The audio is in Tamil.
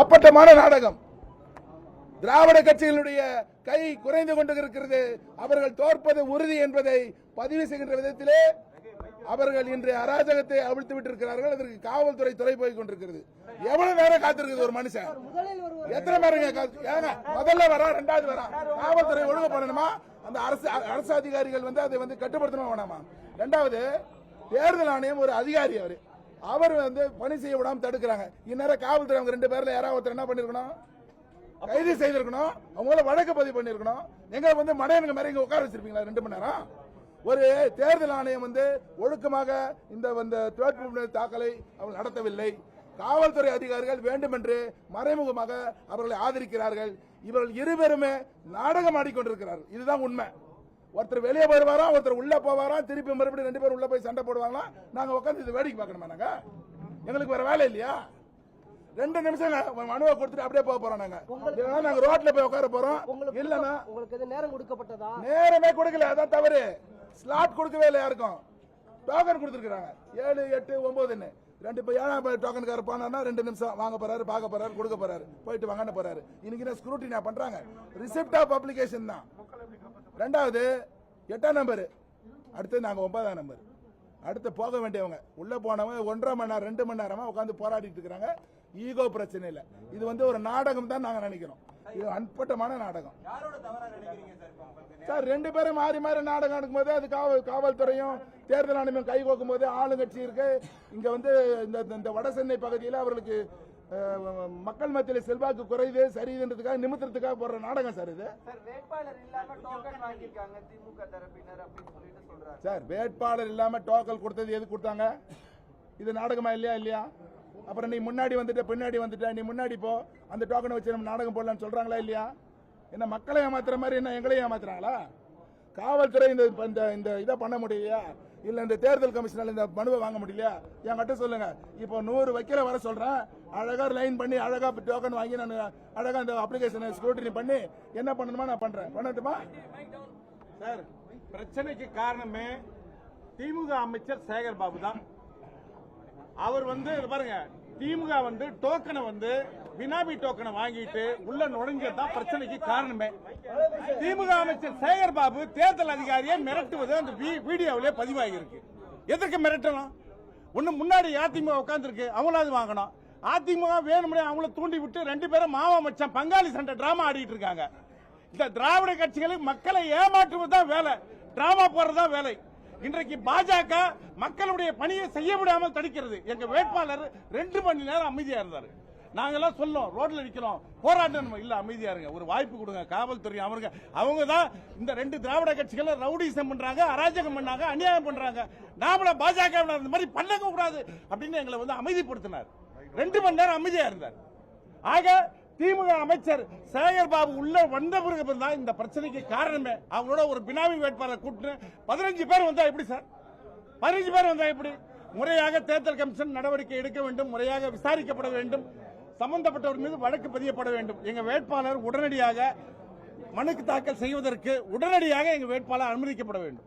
அப்பட்டமான நாடகம். திராவிட கட்சிகளுடைய கை குறைந்து கொண்டிருக்கிறது. அவர்கள் தோற்பது உறுதி என்பதை பதிவு செய்கின்ற விதத்திலே அவர்கள் இன்று அராஜகத்தை அவிழ்த்து விட்டிருக்கிறார்கள். அதற்கு காவல்துறை துறை போய் கொண்டிருக்கிறது. எவ்வளவு நேரம் காத்திருக்குது ஒரு மனுஷன்? எத்தனை பேருங்க முதல்ல வரா ரெண்டாவது வரா? காவல்துறை ஒழுங்கு பண்ணணுமா? அந்த அரசு அரசு அதிகாரிகள் வந்து அதை வந்து கட்டுப்படுத்தணுமா வேணாமா? ரெண்டாவது தேர்தல் ஆணையம் ஒரு அதிகாரி அவரு. அவர் வந்து பணி செய்ய விடாம தடுக்கிறாங்க. இந்நேரம் காவல்துறை அவங்க ரெண்டு பேர்ல யாராவது ஒருத்தர் என்ன பண்ணிருக்கணும்? கைது செய்திருக்கணும். அவங்கள வழக்கு பதிவு பண்ணிருக்கணும். எங்க வந்து மடையனுங்க மாதிரி இங்க உட்கார வச்சிருப்பீங்களா? ரெண்டு மணி நேரம். ஒரு தேர்தல் ஆணையம் வந்து ஒழுக்கமாக இந்த இந்த வேட்புமனு தாக்கலை அவர் நடத்தவில்லை. காவல்துறை அதிகாரிகள் வேண்டுமென்று மறைமுகமாக அவர்களை ஆதரிக்கிறார்கள். இவர்கள் இருவருமே நாடகம் ஆடிக்கொண்டிருக்கிறார்கள். இதுதான் உண்மை. ஒருத்தர் வெளியே வருவாராம் ஒருத்தர் உள்ள போவாராம் திருப்பி மறுபடியும் ரெண்டு பேரும் உள்ள போய் சண்டை போடுவாங்களாம் நாங்க உட்காந்து இது வேடிக்கை பார்க்கணுமா நாங்க? எங்களுக்கு வேற வேலை இல்லையா? ரெண்டு நிமிஷம் மனுவை கொடுத்துட்டு அப்படியே போக போறோம் நாங்க. நாங்க ரோட்ல போய் உட்கார போறோம். இல்லன்னா உங்களுக்கு நேரம் கொடுக்கப்பட்டதா? நேரமே கொடுக்கல அதான் தவறு. ஸ்லாட் கொடுக்கவே இல்லை யாருக்கும். டோக்கன் கொடுத்துருக்காங்க ஏழு எட்டு ஒன்பதுன்னு ரெண்டு இப்போ ஏழாம் டோக்கனுக்கார போனா ரெண்டு நிமிஷம் வாங்க போறாரு பார்க்க போறாரு கொடுக்க போறாரு. போயிட்டு வாங்கன்னு போறாரு. இன்னைக்கு என்ன ஸ்க்ரூட்டினா பண்றாங்க? ரிசிப்ட் ஆஃப் அப்ளிகேஷன் தான். ரெண்டாவது எட்டாம் நம்பர் அடுத்து நாங்க ஒன்பதாம் நம்பர் அடுத்து போக வேண்டியவங்க. உள்ள போனவங்க ஒன்றரை மணி நேரம் ரெண்டு மணி நேரமா உட்காந்து போராடிட்டு இருக்கிறாங்க. ஈகோ பிரச்சனை இல்லை. இது வந்து ஒரு நாடகம் தான் நாங்க நினைக்கிறோம். இது அன்பட்டமான நாடகம். சார் ரெண்டு பேரும் மாறி மாறி நாடகம் நடக்கும்போது அது காவல் காவல்துறையும் தேர்தல் ஆணையம் கை கோக்கும் போது ஆளுங்கட்சி இருக்கு. இங்க வந்து இந்த வட சென்னை பகுதியில் அவர்களுக்கு மக்கள் மத்தியில் செல்வாக்கு குறையுது சரிதுன்றதுக்காக நிமித்தத்துக்காக போடுற நாடகம் சார் இது. சார் வேட்பாளர் இல்லாம டோக்கல் கொடுத்தது எது கொடுத்தாங்க? இது நாடகமா இல்லையா இல்லையா? அப்புறம் நீ முன்னாடி வந்துட்ட பின்னாடி வந்துட்ட நீ முன்னாடி போ. அந்த டோக்கனை வச்சு நம்ம நாடகம் போடலாம்னு சொல்றாங்களா இல்லையா? என்ன மக்களை ஏமாத்துற மாதிரி என்ன எங்களையும் ஏமாத்துறாங்களா? காவல்துறை இந்த இந்த இந்த இதை பண்ண முடியலையா? இல்ல இந்த தேர்தல் கமிஷனால இந்த மனுவை வாங்க முடியலையா? என்கிட்ட சொல்லுங்க. இப்போ நூறு வைக்கல வர சொல்றேன். அழகா லைன் பண்ணி அழகா டோக்கன் வாங்கி நான் அழகா இந்த அப்ளிகேஷனை ஸ்க்ரூட்டினி பண்ணி என்ன பண்ணணுமா நான் பண்றேன். பண்ணட்டுமா? சார் பிரச்சனைக்கு காரணமே திமுக அமைச்சர் சேகர் பாபு தான். அவர் வந்து பாருங்க திமுக வந்து டோக்கனை வந்து வினாபி டோக்கனை வாங்கிட்டு உள்ள நுழைஞ்சதுதான் பிரச்சனைக்கு காரணமே. திமுக அமைச்சர் சேகர் பாபு தேர்தல் அதிகாரியை மிரட்டுவது அந்த வீ- வீடியோவிலே பதிவாகியிருக்கு. எதற்கு மிரட்டணும்? ஒண்ணு முன்னாடி அதிமுக உட்கார்ந்துருக்கு அவங்களாவது வாங்கணும். அதிமுக வேணும்னே அவங்கள தூண்டி விட்டு ரெண்டு பேரும் மாமா மச்சான் பங்காளி சண்டை டிராமா ஆடிட்டு இருக்காங்க. இந்த திராவிட கட்சிகளுக்கு மக்களை ஏமாற்றுவது தான் வேலை. டிராமா போடுறது தான் வேலை. இன்றைக்கு பாஜக மக்களுடைய பணியை செய்ய முடியாமல் தடுக்கிறது. எங்க வேட்பாளர் ரெண்டு மணி நேரம் அமைதியா இருந்தாரு. நாங்கெல்லாம் சொல்லோம் ரோட்ல நிக்கிறோம். போராட்டம் இல்ல அமைதியா இருங்க. ஒரு வாய்ப்பு கொடுங்க காவல்துறை அவருங்க அவங்க தான் இந்த ரெண்டு திராவிட கட்சிகளை ரவுடிசம் பண்றாங்க அராஜகம் பண்ணாங்க அநியாயம் பண்றாங்க. நாமள பாஜக இந்த மாதிரி பண்ணக்க கூடாது அப்படின்னு எங்களை வந்து அமைதிப்படுத்தினார். ரெண்டு மணி நேரம் அமைதியா இருந்தார். ஆக திமுக அமைச்சர் சேகர் பாபு உள்ள வந்த பிறகு தான் இந்த பிரச்சனைக்கு காரணமே. அவங்களோட ஒரு பினாமி வேட்பாளர் கூட்டு பதினஞ்சு பேர் வந்தா எப்படி சார்? பதினஞ்சு பேர் வந்தா எப்படி? முறையாக தேர்தல் கமிஷன் நடவடிக்கை எடுக்க வேண்டும் முறையாக விசாரிக்கப்பட வேண்டும் சம்பந்தப்பட்டவர் மீது வழக்கு பதியப்பட வேண்டும். எங்க வேட்பாளர் உடனடியாக மனுக்கு தாக்கல் செய்வதற்கு உடனடியாக எங்க வேட்பாளர் அனுமதிக்கப்பட வேண்டும்.